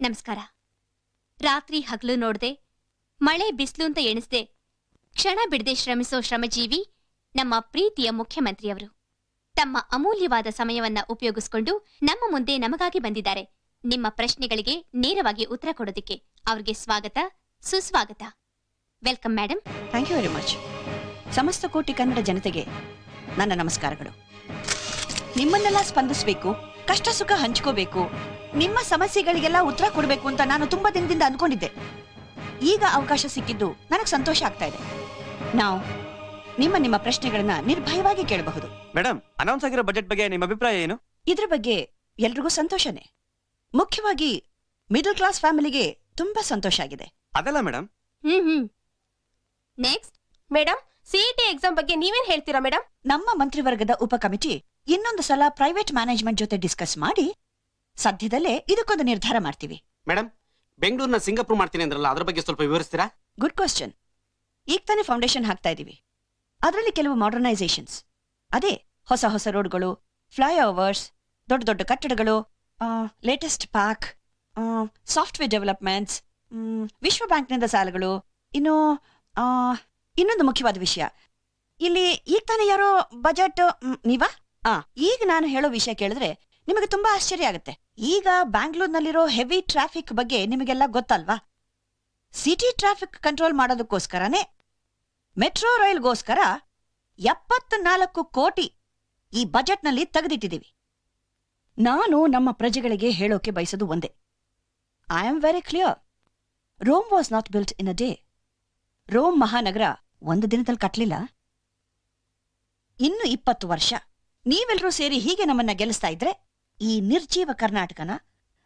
ನಮಸ್ಕಾರ. ರಾತ್ರಿ ಹಗಲು ನೋಡ್ದೆ, ಮಳೆ ಬಿಸಿಲು ಅಂತ ಎಣಿಸ್ದೆ, ಕ್ಷಣ ಬಿಡದೆ ಶ್ರಮಿಸೋ ಶ್ರಮಜೀವಿ, ನಮ್ಮ ಪ್ರೀತಿಯ ಮುಖ್ಯಮಂತ್ರಿಯವರು. ತಮ್ಮ ಅಮೂಲ್ಯವಾದ ಸಮಯವನ್ನ ಉಪಯೋಗಿಸಿಕೊಂಡು ನಮ್ಮ ಮುಂದೆ ನಮಗಾಗಿ ಬಂದಿದ್ದಾರೆ. ನಿಮ್ಮ ಪ್ರಶ್ನೆಗಳಿಗೆ ನೇರವಾಗಿ ಉತ್ತರ ಕೊಡೋದಕ್ಕೆ ಅವರಿಗೆ ಸ್ವಾಗತ, ಸುಸ್ವಾಗತ. Welcome madam thank you very much. ಸಮಸ್ತ ಕೋಟಿ ಕನ್ನಡ ಜನತೆಗೆ ನನ್ನ ನಮಸ್ಕಾರಗಳು. ನಿಮ್ಮನ್ನೆಲ್ಲ ಸ್ಪಂದಿಸಬೇಕು ಕಷ್ಟ ಸುಖ ಹಂಚ್ಕೋಬೇಕು. ನಿಮ್ಮ ಸಮಸ್ಯೆಗಳಿಗೆಲ್ಲ ಉತ್ತರ ಕೊಡಬೇಕು ಅಂತ ನಾನು ತುಂಬಾ ದಿನದಿಂದ ಅನ್ಕೊಂಡಿದ್ದೆ. ಈಗ ಅವಕಾಶ ಸಿಕ್ಕಿದ್ದು ನನಗೆ ಸಂತೋಷ ಆಗ್ತಾ ಇದೆ. ನಾವು ನಿಮ್ಮ ನಿಮ್ಮ ಪ್ರಶ್ನೆಗಳನ್ನ ನಿರ್ಭಯವಾಗಿ ಕೇಳಬಹುದು. ಮೇಡಮ್ ಅನೌನ್ಸ್ ಆಗಿರೋ ಬಜೆಟ್ ಬಗ್ಗೆ ನಿಮ್ಮ ಅಭಿಪ್ರಾಯ ಏನು? ಇದ್ರ ಬಗ್ಗೆ ಎಲ್ರಿಗೂ ಸಂತೋಷನೇ. ಮುಖ್ಯವಾಗಿ ಮಿಡಲ್ ಕ್ಲಾಸ್ ಫ್ಯಾಮಿಲಿಗೆ ತುಂಬಾ ಸಂತೋಷ ಆಗಿದೆ. ಅದಲ್ಲ madam? Hmm hmm. Next madam CET exam ಬಗ್ಗೆ ನೀವೇನ್ ಹೇಳ್ತೀರಾ ಮೇಡಮ್? ನಮ್ಮ ಮಂತ್ರಿವರ್ಗದ ಉಪ ಕಮಿಟಿ ಇನ್ನೊಂದು ಸಲ ಪ್ರೈವೇಟ್ ಮ್ಯಾನೇಜ್ಮೆಂಟ್ ಜೊತೆ ಡಿಸ್ಕಸ್ ಮಾಡಿ ಸದ್ಯದಲ್ಲೇ ಇದಕ್ಕೊಂದು ನಿರ್ಧಾರ ಮಾಡ್ತೀವಿ. ಮೇಡಮ್ ಬೆಂಗಳೂರಿನ ಸಿಂಗಾಪುರ್ ಮಾಡ್ತೀನಿ ಅಂದ್ರಲ್ಲ ಅದ್ರ ಬಗ್ಗೆ ಸ್ವಲ್ಪ ವಿವರಿಸ್ತೀರಾ? ಗುಡ್ ಕ್ವಶನ್ ಈಗ ತಾನೇ ಫೌಂಡೇಶನ್ ಹಾಕ್ತಾ ಇದೀವಿ. ಅದರಲ್ಲಿ ಕೆಲವು ಮಾಡರ್ನೈಸೇಷನ್ಸ್ ಅದೇ ಹೊಸ ಹೊಸ ರೋಡ್ಗಳು ಫ್ಲೈಓವರ್ಸ್ ದೊಡ್ಡ ದೊಡ್ಡ ಕಟ್ಟಡಗಳು ಲೇಟೆಸ್ಟ್ ಪಾರ್ಕ್ ಸಾಫ್ಟ್ವೇರ್ ಡೆವಲಪ್ಮೆಂಟ್ಸ್ ವಿಶ್ವ ಬ್ಯಾಂಕ್ನಿಂದ ಸಾಲಗಳು ಇನ್ನು ಆ, ಇನ್ನೊಂದು ಮುಖ್ಯವಾದ ವಿಷಯ. ಇಲ್ಲಿ ಈಗ ತಾನೇ ಯಾರೋ ಬಜೆಟ್ ನೀವಾ? ಆ, ಈಗ ನಾನು ಹೇಳೋ ವಿಷಯ ಕೇಳಿದ್ರೆ ನಿಮಗೆ ತುಂಬಾ ಆಶ್ಚರ್ಯ ಆಗುತ್ತೆ. ಈಗ ಬ್ಯಾಂಗ್ಳೂರ್ನಲ್ಲಿರೋ ಹೆವಿ ಟ್ರಾಫಿಕ್ ಬಗ್ಗೆ ನಿಮಗೆಲ್ಲ ಗೊತ್ತಲ್ವಾ? ಸಿಟಿ ಟ್ರಾಫಿಕ್ ಕಂಟ್ರೋಲ್ ಮಾಡೋದಕ್ಕೋಸ್ಕರನೇ ಮೆಟ್ರೋ ರೈಲ್ಗೋಸ್ಕರ ಎಪ್ಪತ್ನಾಲ್ಕು ಕೋಟಿ ಈ ಬಜೆಟ್ನಲ್ಲಿ ತೆಗೆದಿಟ್ಟಿದ್ದೀವಿ. ನಾನು ನಮ್ಮ ಪ್ರಜೆಗಳಿಗೆ ಹೇಳೋಕೆ ಬಯಸೋದು ಒಂದೇ. I am very clear Rome was not built in a day Rome ಮಹಾನಗರ ಒಂದು ದಿನದಲ್ಲಿ ಕಟ್ಟಲಿಲ್ಲ. ಇನ್ನು ಇಪ್ಪತ್ತು ವರ್ಷ. ನೀವೆಲ್ಲರೂ ಸೇರಿ ಹೀಗೆ ನಮ್ಮನ್ನ ಗೆಲ್ಲಿಸ್ತಾ ಇದ್ರೆ ಈ ನಿರ್ಜೀವ ಕರ್ನಾಟಕನ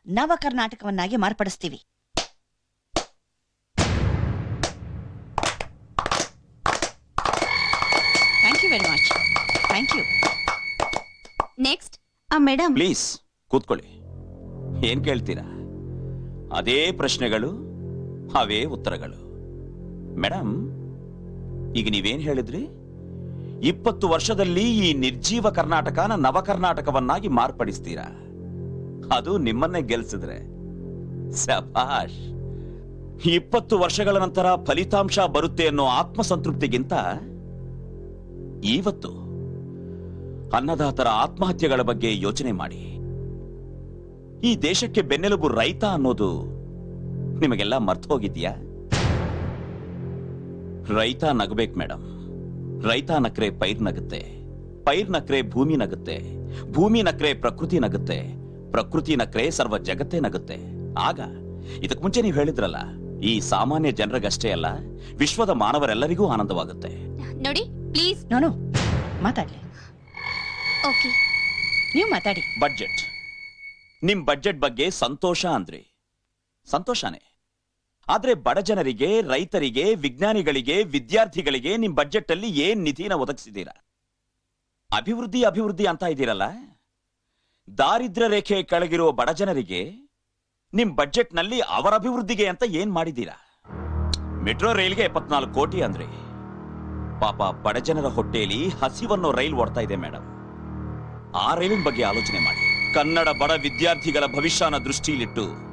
ನವ ಕರ್ನಾಟಕವನ್ನಾಗಿ ಮಾರ್ಪಡಿಸ್ತೀವಿ. Thank you very much thank you next ಆ ಮೇಡಮ್ ಪ್ಲೀಸ್ ಕೂತ್ಕೊಳ್ಳಿ. ಏನ್ ಕೇಳ್ತೀರಾ? ಅದೇ ಪ್ರಶ್ನೆಗಳು ಅವೇ ಉತ್ತರಗಳು. ಮೇಡಮ್ ಈಗ ನೀವೇನ್ ಹೇಳಿದ್ರಿ? ಇಪ್ಪತ್ತು ವರ್ಷದಲ್ಲಿ ಈ ನಿರ್ಜೀವ ಕರ್ನಾಟಕನ ನವ ಕರ್ನಾಟಕವನ್ನಾಗಿ ಮಾರ್ಪಡಿಸ್ತೀರಾ? ಅದು ನಿಮ್ಮನ್ನೇ ಗೆಲ್ಸಿದ್ರೆ. ಸಭಾಷ್, ಇಪ್ಪತ್ತು ವರ್ಷಗಳ ನಂತರ ಫಲಿತಾಂಶ ಬರುತ್ತೆ ಅನ್ನೋ ಆತ್ಮಸಂತೃಪ್ತಿಗಿಂತ ಇವತ್ತು ಅನ್ನದಾತರ ಆತ್ಮಹತ್ಯೆಗಳ ಬಗ್ಗೆ ಯೋಚನೆ ಮಾಡಿ. ಈ ದೇಶಕ್ಕೆ ಬೆನ್ನೆಲುಬು ರೈತ ಅನ್ನೋದು ನಿಮಗೆಲ್ಲ ಮರ್ತು ಹೋಗಿದ್ಯಾ ರೈತ ನಗಬೇಕು ಮೇಡಮ್ ರೈತ ನಕ್ರೆ ಪೈರ್ ನಗುತ್ತೆ. ಪೈರ್ ನಕ್ರೆ ಭೂಮಿ ನಗುತ್ತೆ. ಭೂಮಿ ನಕ್ರೆ ಪ್ರಕೃತಿ ನಗುತ್ತೆ. ಪ್ರಕೃತಿ ನಕ್ರೆ ಸರ್ವ ಜಗತ್ತೇ ನಗುತ್ತೆ. ಆಗ ಇದಕ್ ಮುಂಚೆ ನೀವು ಹೇಳಿದ್ರಲ್ಲ ಈ ಸಾಮಾನ್ಯ ಜನರಿಗಷ್ಟೇ ಅಲ್ಲ ವಿಶ್ವದ ಮಾನವರೆಲ್ಲರಿಗೂ ಆನಂದವಾಗುತ್ತೆ. ನೋಡಿ ಪ್ಲೀಸ್ ನೋನು ಮಾತಾಡ್ಲಿ. ಓಕೆ ನೀವು ಮಾತಾಡಿ. ಬಡ್ಜೆಟ್ ನಿಮ್ ಬಡ್ಜೆಟ್ ಬಗ್ಗೆ ಸಂತೋಷ ಅಂದ್ರಿ. ಸಂತೋಷನೇ? ಆದ್ರೆ ಬಡ ಜನರಿಗೆ, ರೈತರಿಗೆ, ವಿಜ್ಞಾನಿಗಳಿಗೆ, ವಿದ್ಯಾರ್ಥಿಗಳಿಗೆ ನಿಮ್ ಬಜೆಟ್ ಅಲ್ಲಿ ಏನ್ ನಿಧಿನ ಒದಗಿಸಿದ್ದೀರಾ? ಅಭಿವೃದ್ಧಿ ಅಭಿವೃದ್ಧಿ ಅಂತ ಇದ್ದೀರಲ್ಲ? ದಾರಿದ್ರ್ಯ ರೇಖೆ ಕೆಳಗಿರುವ ಬಡ ಜನರಿಗೆ ನಿಮ್ ಬಜೆಟ್ನಲ್ಲಿ ಅವರ ಅಭಿವೃದ್ಧಿಗೆ ಅಂತ ಏನ್ ಮಾಡಿದ್ದೀರಾ? ಮೆಟ್ರೋ ರೈಲ್ಗೆ ಎಪ್ಪತ್ನಾಲ್ಕು ಕೋಟಿ ಅಂದ್ರೆ ಪಾಪ ಬಡ ಜನರ ಹೊಟ್ಟೆಯಲ್ಲಿ ಹಸಿವನ್ನು ರೈಲ್ ಓಡ್ತಾ ಇದೆ ಮೇಡಮ್ ಆ ರೈಲಿನ ಬಗ್ಗೆ ಆಲೋಚನೆ ಮಾಡಿ. ಕನ್ನಡ ಬಡ ವಿದ್ಯಾರ್ಥಿಗಳ ಭವಿಷ್ಯನ ದೃಷ್ಟಿಯಲ್ಲಿಟ್ಟು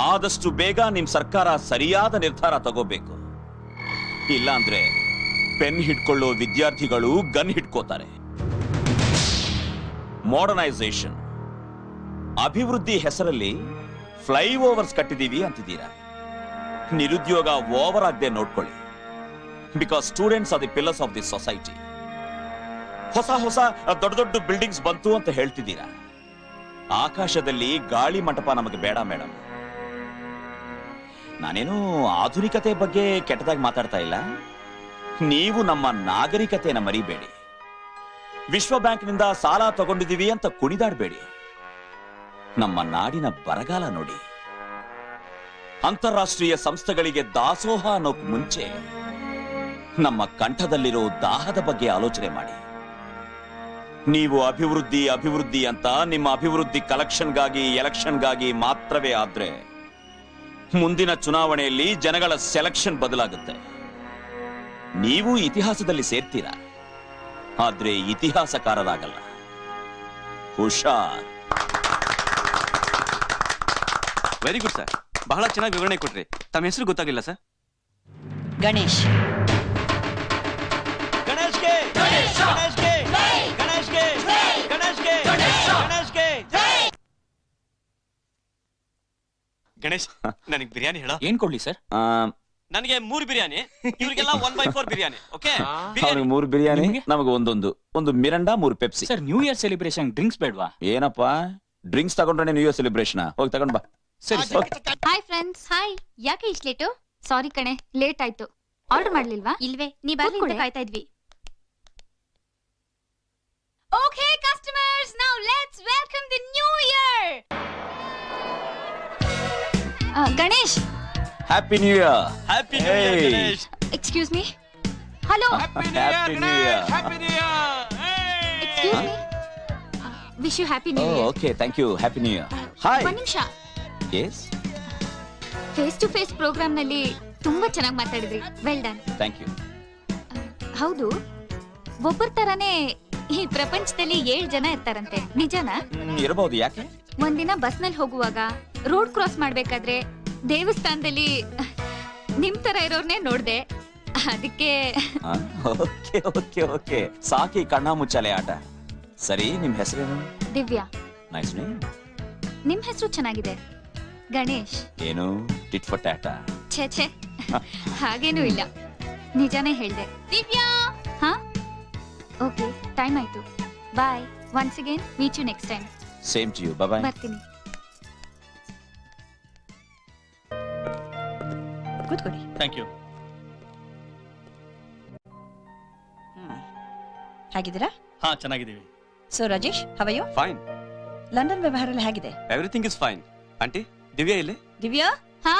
ಆದಷ್ಟು ಬೇಗ ನಿಮ್ ಸರ್ಕಾರ ಸರಿಯಾದ ನಿರ್ಧಾರ ತಗೋಬೇಕು. ಇಲ್ಲಾಂದ್ರೆ ಪೆನ್ ಹಿಡ್ಕೊಳ್ಳೋ ವಿದ್ಯಾರ್ಥಿಗಳು ಗನ್ ಹಿಡ್ಕೋತಾರೆ. ಮಾಡರ್ನೈಸೇಷನ್ ಅಭಿವೃದ್ಧಿ ಹೆಸರಲ್ಲಿ ಫ್ಲೈಓವರ್ಸ್ ಕಟ್ಟಿದೀವಿ ಅಂತಿದ್ದೀರಾ? ನಿರುದ್ಯೋಗ ಓವರ್ ಆಗದೆ ನೋಡ್ಕೊಳ್ಳಿ. Because students are the pillars of the society ಹೊಸ ಹೊಸ ದೊಡ್ಡ ದೊಡ್ಡ ಬಿಲ್ಡಿಂಗ್ಸ್ ಬಂತು ಅಂತ ಹೇಳ್ತಿದ್ದೀರಾ? ಆಕಾಶದಲ್ಲಿ ಗಾಳಿ ಮಂಟಪ ನಮಗೆ ಬೇಡ ಮೇಡಮ್ ನಾನೇನು ಆಧುನಿಕತೆ ಬಗ್ಗೆ ಕೆಟ್ಟದಾಗಿ ಮಾತಾಡ್ತಾ ಇಲ್ಲ. ನೀವು ನಮ್ಮ ನಾಗರಿಕತೆನ ಮರಿಬೇಡಿ. ವಿಶ್ವ ಬ್ಯಾಂಕ್ನಿಂದ ಸಾಲ ತಗೊಂಡಿದ್ದೀವಿ ಅಂತ ಕುಣಿದಾಡಬೇಡಿ. ನಮ್ಮ ನಾಡಿನ ಬರಗಾಲ ನೋಡಿ. ಅಂತಾರಾಷ್ಟ್ರೀಯ ಸಂಸ್ಥೆಗಳಿಗೆ ದಾಸೋಹ ಅನ್ನೋಕ್ ಮುಂಚೆ ನಮ್ಮ ಕಂಠದಲ್ಲಿರೋ ದಾಹದ ಬಗ್ಗೆ ಆಲೋಚನೆ ಮಾಡಿ. ನೀವು ಅಭಿವೃದ್ಧಿ ಅಭಿವೃದ್ಧಿ ಅಂತ ನಿಮ್ಮ ಅಭಿವೃದ್ಧಿ ಕಲೆಕ್ಷನ್ಗಾಗಿ, ಎಲೆಕ್ಷನ್ಗಾಗಿ ಮಾತ್ರವೇ ಆದ್ರೆ ಮುಂದಿನ ಚುನಾವಣೆಯಲ್ಲಿ ಜನಗಳ ಸೆಲೆಕ್ಷನ್ ಬದಲಾಗುತ್ತೆ. ನೀವು ಇತಿಹಾಸದಲ್ಲಿ ಸೇರ್ತೀರಾ? ಆದ್ರೆ ಇತಿಹಾಸಕಾರರಾಗಲ್ಲ. ಹುಷಾರ್. ವೆರಿ ಗುಡ್ ಸರ್ ಬಹಳ ಚೆನ್ನಾಗಿ ವಿವರಣೆ ಕೊಟ್ರಿ. ತಮ್ಮ ಹೆಸರು ಗೊತ್ತಾಗಿಲ್ಲ ಸರ್ ಗಣೇಶ್. ಗಣೇಶ್ ಗಣೇಶ್. ಗಣೇಶ್ಗೆ! ಗಣೇಶ್ಗೆ ಗಣೇಶ್ಗೆ ಗಣೇಶ್ ನನಗೆ ಬಿರಿಯಾನಿ ಹೇಳ. ಏನ್ ಕೊಡ್ಲಿ ಸರ್? ನನಗೆ ಮೂರು ಬಿರಿಯಾನಿ ಇವರಿಗೆಲ್ಲ one by four biryani okay ಅವ್ರಿಗೆ ಮೂರು ಬಿರಿಯಾನಿ ನಿಮ್ಗೆ? ನಮಗೆ ಒಂದೊಂದು ಒಂದು ಮಿರಂಡಾ ಮೂರು Pepsi. Sir new year celebration drinks ಬೇಡವಾ? ಏನಪ್ಪಾ? ಡ್ರಿಂಕ್ಸ್ ತಗೊಂಡ್ರೆ ನ್ಯೂ ಇಯರ್ ಸೆಲೆಬ್ರೇಷನ್ ಹೋಗಿ ತಗೊಂಡ್ ಬಾ. ಸರಿ ಸರ್. ಹಾಯ್ ಫ್ರೆಂಡ್ಸ್ ಹಾಯ್ ಯಾಕೆ ಇಷ್ಟು ಲೇಟು ಸಾರಿ ಕಣೆ ಲೇಟ್ ಆಯ್ತು. ಆರ್ಡರ್ ಮಾಡ್ಲಿಲ್ವಾ? ಇಲ್ವೇ ನೀ ಬರ್ಲಿ ಅಂತ ಕೂತ್ಕೊಳ್ಳಿ. ಕಾಯ್ತಾ ಇದ್ವಿ. Okay customers now let's welcome the new year ah, Ganesh happy new year happy new year Ganesh excuse me hello happy new year happy new year excuse me wish you happy new year okay thank you happy new year hi ಒಂದ್ ನಿಮಿಷ yes face to face ಪ್ರೋಗ್ರಾಮ್ನಲ್ಲಿ ತುಂಬಾ ಚೆನ್ನಾಗಿ ಮಾತಾಡಿದ್ರಿ. Well done thank you ಹೌದು. ಒಬ್ಬರ ತರಾನೇ ಈ ಪ್ರಪಂಚದಲ್ಲಿ ಏಳು ಜನ ಇರ್ತಾರಂತೆ. ನಿಜನಾ? ಇರಬಹುದು ಯಾಕೆ? ಒಂದಿನ ಬಸ್ನಲ್ಲಿ ಹೋಗುವಾಗ ರೋಡ್ ಕ್ರಾಸ್ ಮಾಡ್ಬೇಕಾದ್ರೆ ದೇವಸ್ಥಾನದಲ್ಲಿ ನಿಮ್ ತರ ಇರೋರ್ನೇ ನೋಡ್ದೆ. ಅದಕ್ಕೆ ಓಕೆ ಓಕೆ ಓಕೆ. ಸಾಕಿ ಕಣ್ಣ ಮುಚ್ಚಾಲೆ ಆಟ. ಸರಿ ನಿಮ್ ಹೆಸರೇನು? ದಿವ್ಯಾ. ನೈಸ್ ನೇಮ್ ನಿಮ್ ಹೆಸರು ಚೆನ್ನಾಗಿದೆ. ಗಣೇಶ್. ಏನು? ಟಿಟ್ ಫಟ್ ಆಟ ಛೇ ಛೇ. ಹಾಗೇನೂ ಇಲ್ಲ. ನಿಜಾನೇ ಹೇಳ್ದೆ. ದಿವ್ಯಾ! ಹಾ? ಓಕೆ ಟೈಮ್ ಆಯ್ತು. Bye once again meet you next time same to you bye ಬರ್ತೀನಿ. ಕೂತ್ಕೊಳ್ಳಿ. ಥ್ಯಾಂಕ್ ಯು ಹೇಗಿದ್ದೀರಾ? ಹಾ ಚೆನ್ನಾಗಿದ್ದೀವಿ. So Rajesh how are you fine London ವ್ಯವಹಾರ ಎಲ್ಲ ಹೇಗಿದೆ? Everything is fine aunty Divya ಇಲ್ಲಿ? ದಿವ್ಯಾ? ಹಾ?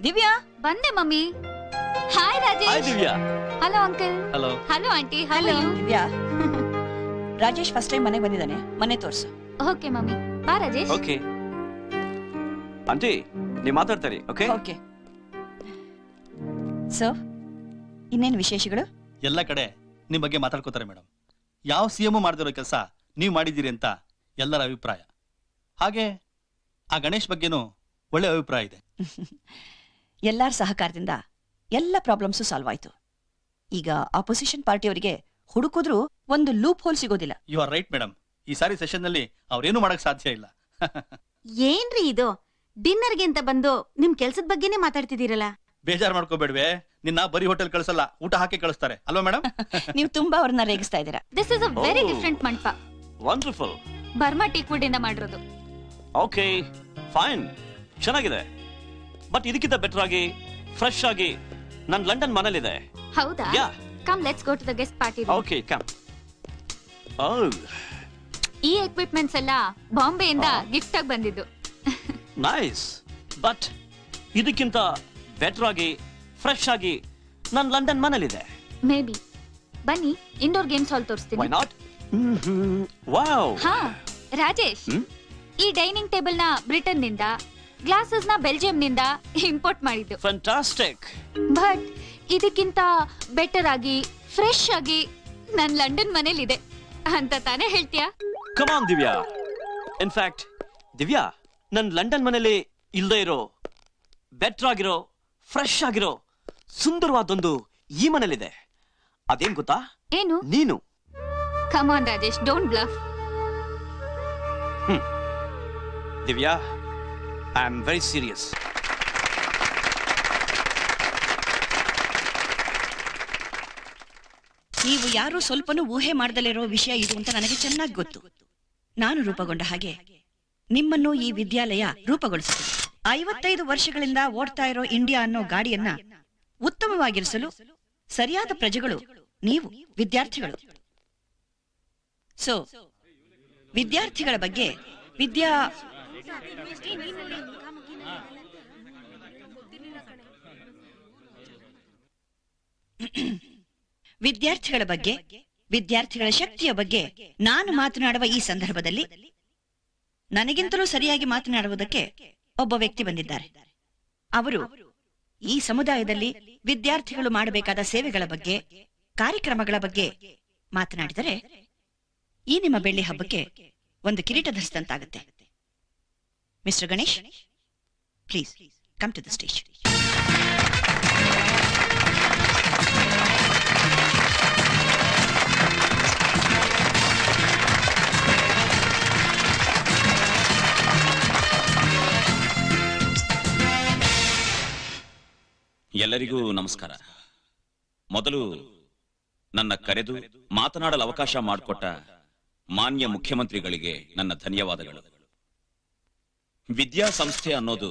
ದಿವ್ಯಾ? ಬಂದೆ mummy. Hi hi Rajesh Divya. Hello uncle hello hello aunty hello Divya Rajesh first time ಮನೆಗೆ ಬಂದಿದ್ದಾನೆ. ಮನೆ ತೋರ್ಸು. ಓಕೆ ಮಮ್ಮಿ. ಬಾ ರಾಜೇಶ್. ಓಕೆ ಆಂಟಿ ನೀವು ಮಾತಾಡ್ತಾರೆ ಓಕೆ ಓಕೆ ಸೊ ಇನ್ನೇನು ವಿಶೇಷಗಳು? ಎಲ್ಲ ಕಡೆ ನಿಮ್ಮ ಬಗ್ಗೆ ಮಾತಾಡ್ಕೋತಾರೆ ಮೇಡಮ್. ಯಾವ ಸಿ ಎಂ ಮಾಡ್ದಿರೋ ಕೆಲಸ ನೀವು ಮಾಡಿದ್ದೀರಿ ಅಂತ ಎಲ್ಲರ ಅಭಿಪ್ರಾಯ. ಹಾಗೆ ಆ ಗಣೇಶ್ ಬಗ್ಗೆನೂ ಒಳ್ಳೆ ಅಭಿಪ್ರಾಯ ಇದೆ. ಎಲ್ಲರ ಸಹಕಾರದಿಂದ ಎಲ್ಲ ಪ್ರಾಬ್ಲಮ್ಸು ಸಾಲ್ವ್ ಆಯ್ತು. ಈಗ ಆಪೋಸಿಷನ್ ಪಾರ್ಟಿಯವರಿಗೆ ಹುಡುಕಿದ್ರೂ ಒಂದು ಲೂಪ್ ಹೋಲ್ ಸಿಗೋದಿಲ್ಲ. ಯು ಆರ್ ರೈಟ್ ಮೇಡಮ್ ಈ ಸಾರಿ ಸೆಷನ್ನಲ್ಲಿ ಅವ್ರೇನು ಮಾಡಕ್ ಸಾಧ್ಯ ಇಲ್ಲ. ಏನ್ರಿ ಇದು? ಡಿನ್ನರ್ಗೆ ಅಂತ ಬಂದು ನಿಮ್ ಕೆಲ್ಸದ ಬಗ್ಗೆನೇ ಮಾತಾಡ್ತಿದ್ದೀರಲ್ಲ? ಬೇಜಾರ್ ಮಾಡ್ಕೋಬೇಡ್ವೆ. ನಿನ್ನ ಬರೀ ಹೋಟೆಲ್ ಕಳಿಸಲ್ಲ ಊಟ ಹಾಕಿ ಕಳಿಸ್ತಾರೆ. ಅಲ್ವಾ ಮೇಡಮ್ ನೀವು ತುಂಬಾ ಅವ್ರನ್ನ ರೇಗಿಸ್ತಾ ಇದ್ದೀರಾ. This is a very different ಮಂಟಪ. ವಂಡರ್ಫುಲ್ ಬರ್ಮಾ ಟೀಕ್ ವುಡ್ ಇಂದ ಮಾಡಿರೋದು. ಓಕೆ ಫೈನ್ ಚೆನ್ನಾಗಿದೆ. ಬಟ್ ಇದಕ್ಕಿಂತ ಬೆಟರ್ ಆಗಿ ಫ್ರೆಶ್ ಆಗಿ ನನ್ ಲಂಡನ್ ಮನೇಲಿದೆ. ಹೌದಾ? Ya come let's go to the guest party okay come oh ಈ ಎಕ್ವಿಪ್ಮೆಂಟ್ಸ್ ಎಲ್ಲ ಬಾಂಬೆಯಿಂದ ಗಿಫ್ಟ್ ಆಗಿ ಬಂದಿದ್ದು. ನೈಸ್ ಬಟ್ ಇದಕ್ಕಿಂತ ಬೆಟರ್ ಆಗಿ ಫ್ರೆಶ್ ಆಗಿ ನನ್ನ ಲಂಡನ್ ಮನೇಲಿದೆ. ಮೇ ಬಿ ಬನ್ನಿ ಇಂಡೋರ್ ಗೇಮ್ಸ್ ಹಾಲ್ ವೈ ತೋರಿಸ್ತೀನಿ ನಾಟ್ ವಾವ್ ಹಾ ರಾಜೇಶ್ ಈ ಡೈನಿಂಗ್ ಟೇಬಲ್ನ ಬ್ರಿಟನ್ನಿಂದ ಗ್ಲಾಸಸ್ನ ಬೆಲ್ಜಿಯಂ ನಿಂದ ಇಂಪೋರ್ಟ್ ಮಾಡಿದ್ದು. ಫ್ಯಾಂಟಾಸ್ಟಿಕ್ ಬಟ್ ಇದಕ್ಕಿಂತ ಬೆಟರ್ ಆಗಿ ಫ್ರೆಶ್ ಆಗಿ ನನ್ನ ಲಂಡನ್ ಮನೇಲಿದೆ. ಅಂತ ತಾನೇ ಹೇಳ್ತೀಯಾ? Come on Divya in fact Divya ನನ್ ಲಂಡನ್ ಮನೇಲಿ ಇಲ್ದೇ ಇರೋ ಬೆಟರ್ ಆಗಿರೋ ಫ್ರೆಶ್ ಆಗಿರೋ ಸುಂದರವಾದೊಂದು ಈ ಮನೇಲಿದೆ. ಅದೇನ್ ಗೊತ್ತಾ? ಏನು? ನೀನು. Come on Rajesh don't bluff Divya I am very serious ನೀವು ಯಾರು ಸ್ವಲ್ಪನೂ ಊಹೆ ಮಾಡದಲ್ಲಿರೋ ವಿಷಯ ಇದು ಅಂತ ನನಗೆ ಚೆನ್ನಾಗಿ ಗೊತ್ತು. ನಾನು ರೂಪಗೊಂಡ ಹಾಗೆ ನಿಮ್ಮನ್ನು ಈ ವಿದ್ಯಾಲಯ ರೂಪುಗೊಳಿಸಿದೆ ಐವತ್ತೈದು ವರ್ಷಗಳಿಂದ ಓಡ್ತಾ ಇರೋ ಇಂಡಿಯಾ ಅನ್ನೋ ಗಾಡಿಯನ್ನ ಉತ್ತಮವಾಗಿರಿಸಲು ಸರಿಯಾದ ಪ್ರಜೆಗಳು ನೀವು ವಿದ್ಯಾರ್ಥಿಗಳು. ಸೊ ವಿದ್ಯಾರ್ಥಿಗಳ ಬಗ್ಗೆ ವಿದ್ಯಾ ವಿದ್ಯಾರ್ಥಿಗಳ ಬಗ್ಗೆ ವಿದ್ಯಾರ್ಥಿಗಳ ಶಕ್ತಿಯ ಬಗ್ಗೆ ನಾನು ಮಾತನಾಡುವ ಈ ಸಂದರ್ಭದಲ್ಲಿ ನನಗಿಂತಲೂ ಸರಿಯಾಗಿ ಮಾತನಾಡುವುದಕ್ಕೆ ಒಬ್ಬ ವ್ಯಕ್ತಿ ಬಂದಿದ್ದಾರೆ. ಅವರು ಈ ಸಮುದಾಯದಲ್ಲಿ ವಿದ್ಯಾರ್ಥಿಗಳು ಮಾಡಬೇಕಾದ ಸೇವೆಗಳ ಬಗ್ಗೆ, ಕಾರ್ಯಕ್ರಮಗಳ ಬಗ್ಗೆ ಮಾತನಾಡಿದರೆ ಈ ನಿಮ್ಮ ಬೆಳ್ಳಿ ಹಬ್ಬಕ್ಕೆ ಒಂದು ಕಿರೀಟ ಧರಿಸಿದಂತಾಗುತ್ತೆ. Mister Ganesh please come to the stage ಎಲ್ಲರಿಗೂ ನಮಸ್ಕಾರ. ಮೊದಲು ನನ್ನ ಕರೆದು ಮಾತನಾಡಲು ಅವಕಾಶ ಮಾಡಿಕೊಟ್ಟ ಮಾನ್ಯ ಮುಖ್ಯಮಂತ್ರಿಗಳಿಗೆ ನನ್ನ ಧನ್ಯವಾದಗಳು. ವಿದ್ಯಾಸಂಸ್ಥೆ ಅನ್ನೋದು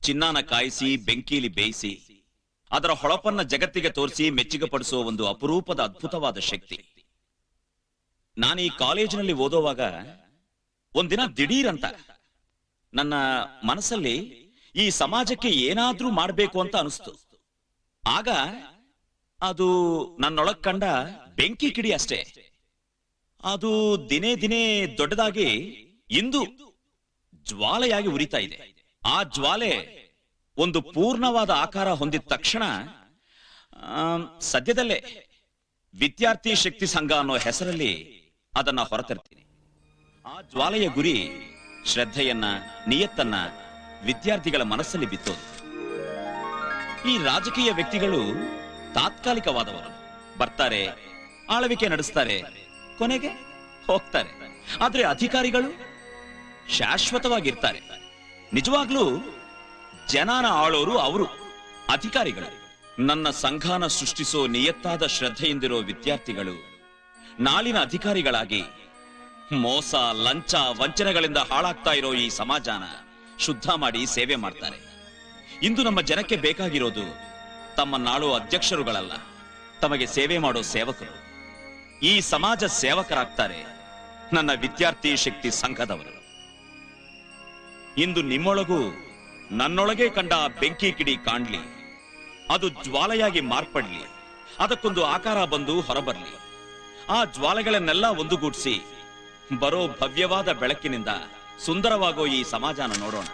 ಚಿನ್ನಾನ ಕಾಯಿಸಿ, ಬೆಂಕಿಲಿ ಬೇಯಿಸಿ, ಅದರ ಹೊಳಪನ್ನ ಜಗತ್ತಿಗೆ ತೋರಿಸಿ ಮೆಚ್ಚುಗೆ ಪಡಿಸುವ ಒಂದು ಅಪರೂಪದ ಅದ್ಭುತವಾದ ಶಕ್ತಿ. ನಾನು ಈ ಕಾಲೇಜಿನಲ್ಲಿ ಓದೋವಾಗ ಒಂದಿನ ದಿಢೀರ್ ಅಂತ ನನ್ನ ಮನಸ್ಸಲ್ಲಿ ಈ ಸಮಾಜಕ್ಕೆ ಏನಾದ್ರೂ ಮಾಡಬೇಕು ಅಂತ ಅನಿಸ್ತು. ಆಗ ಅದು ನನ್ನೊಳಗ್ ಕಂಡ ಬೆಂಕಿ ಕಿಡಿ ಅಷ್ಟೇ. ಅದು ದಿನೇ ದಿನೇ ದೊಡ್ಡದಾಗಿ ಇಂದು ಜ್ವಾಲೆಯಾಗಿ ಉರಿತಾ ಇದೆ. ಆ ಜ್ವಾಲೆ ಒಂದು ಪೂರ್ಣವಾದ ಆಕಾರ ಹೊಂದಿದ ತಕ್ಷಣ ಸದ್ಯದಲ್ಲೇ ವಿದ್ಯಾರ್ಥಿ ಶಕ್ತಿ ಸಂಘ ಅನ್ನೋ ಹೆಸರಲ್ಲಿ ಅದನ್ನ ಹೊರತರ್ತೀನಿ. ಆ ಜ್ವಾಲೆಯ ಗುರಿ ಶ್ರದ್ಧೆಯನ್ನ, ನಿಯತ್ತನ್ನ ವಿದ್ಯಾರ್ಥಿಗಳ ಮನಸ್ಸಲ್ಲಿ ಬಿತ್ತೋದು. ಈ ರಾಜಕೀಯ ವ್ಯಕ್ತಿಗಳು ತಾತ್ಕಾಲಿಕವಾದವರು ಬರ್ತಾರೆ, ಆಳ್ವಿಕೆ ನಡೆಸ್ತಾರೆ, ಕೊನೆಗೆ ಹೋಗ್ತಾರೆ. ಆದ್ರೆ ಅಧಿಕಾರಿಗಳು ಶಾಶ್ವತವಾಗಿರ್ತಾರೆ. ನಿಜವಾಗ್ಲೂ ಜನಾನ ಆಳೋರು ಅವರು, ಅಧಿಕಾರಿಗಳು. ನನ್ನ ಸಂಘಾನ ಸೃಷ್ಟಿಸೋ ನಿಯತ್ತಾದ ಶ್ರದ್ಧೆಯಿಂದಿರೋ ವಿದ್ಯಾರ್ಥಿಗಳು ನಾಳಿನ ಅಧಿಕಾರಿಗಳಾಗಿ ಮೋಸ, ಲಂಚ, ವಂಚನೆಗಳಿಂದ ಹಾಳಾಗ್ತಾ ಇರೋ ಈ ಸಮಾಜನ ಶುದ್ಧ ಮಾಡಿ ಸೇವೆ ಮಾಡ್ತಾರೆ. ಇಂದು ನಮ್ಮ ಜನಕ್ಕೆ ಬೇಕಾಗಿರೋದು ತಮ್ಮ ನಾಳು ಅಧ್ಯಕ್ಷರುಗಳಲ್ಲ, ತಮಗೆ ಸೇವೆ ಮಾಡೋ ಸೇವಕರು. ಈ ಸಮಾಜ ಸೇವಕರಾಗ್ತಾರೆ ನನ್ನ ವಿದ್ಯಾರ್ಥಿ ಶಕ್ತಿ ಸಂಘದವರು. ಇಂದು ನಿಮ್ಮೊಳಗೂ ನನ್ನೊಳಗೆ ಕಂಡ ಬೆಂಕಿ ಕಿಡಿ ಕಾಣ್ಲಿ, ಅದು ಜ್ವಾಲೆಯಾಗಿ ಮಾರ್ಪಡ್ಲಿ, ಅದಕ್ಕೊಂದು ಆಕಾರ ಬಂದು ಹೊರಬರ್ಲಿ. ಆ ಜ್ವಾಲೆಗಳನ್ನೆಲ್ಲ ಒಂದುಗೂಡಿಸಿ ಬರೋ ಭವ್ಯವಾದ ಬೆಳಕಿನಿಂದ ಸುಂದರವಾಗೋ ಈ ಸಮಾಜನ ನೋಡೋಣ.